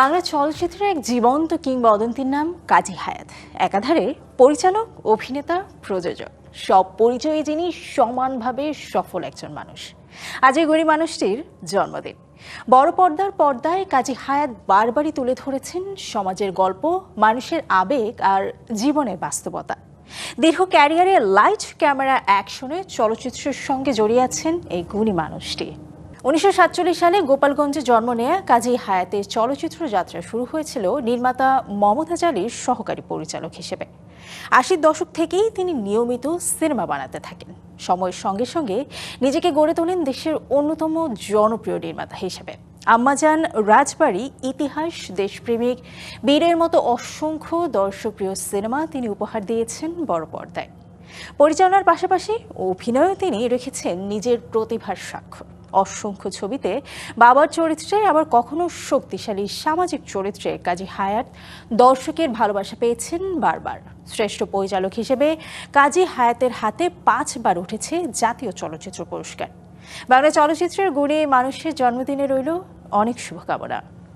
বাংলা চলচ্চিত্রের এক জীবন্ত কিংবদন্তির নাম কাজী হায়াত। একাধারে পরিচালক, অভিনেতা, প্রযোজক, সব পরিচয়ে যিনি সমানভাবে সফল একজন মানুষ। আজ এই গরিব মানুষটির জন্মদিন। বড় পর্দার পর্দায় কাজী হায়াত বারবারই তুলে ধরেছেন সমাজের গল্প, মানুষের আবেগ আর জীবনের বাস্তবতা। দীর্ঘ ক্যারিয়ারে লাইট ক্যামেরা অ্যাকশনে চলচ্চিত্রের সঙ্গে জড়িয়ে আছেন এই গুণী মানুষটি। উনিশশো সাতচল্লিশ সালে গোপালগঞ্জে জন্ম নেয়া কাজী হায়াতের চলচ্চিত্র যাত্রা শুরু হয়েছিল নির্মাতা মমতাজ আলীর সহকারী পরিচালক হিসেবে। আশির দশক থেকেই তিনি নিয়মিত সিনেমা বানাতে থাকেন। সময়ের সঙ্গে সঙ্গে নিজেকে গড়ে তোলেন দেশের অন্যতম জনপ্রিয় নির্মাতা হিসেবে। আম্মাজান রাজবাড়ি, ইতিহাস, দেশপ্রেমিক, বীরের মতো অসংখ্য দর্শকপ্রিয় সিনেমা তিনি উপহার দিয়েছেন বড় পর্দায়। পরিচালনার পাশাপাশি অভিনয়ও তিনি রেখেছেন নিজের প্রতিভার স্বাক্ষর। অসংখ্য ছবিতে বাবার চরিত্রে, আবার কখনো শক্তিশালী সামাজিক চরিত্রে কাজী হায়াত দর্শকের ভালোবাসা পেয়েছেন বারবার। শ্রেষ্ঠ পরিচালক হিসেবে কাজী হায়াতের হাতে পাঁচবার উঠেছে জাতীয় চলচ্চিত্র পুরস্কার। বাংলা চলচ্চিত্রের গুণে মানুষের জন্মদিনে রইল অনেক শুভকামনা।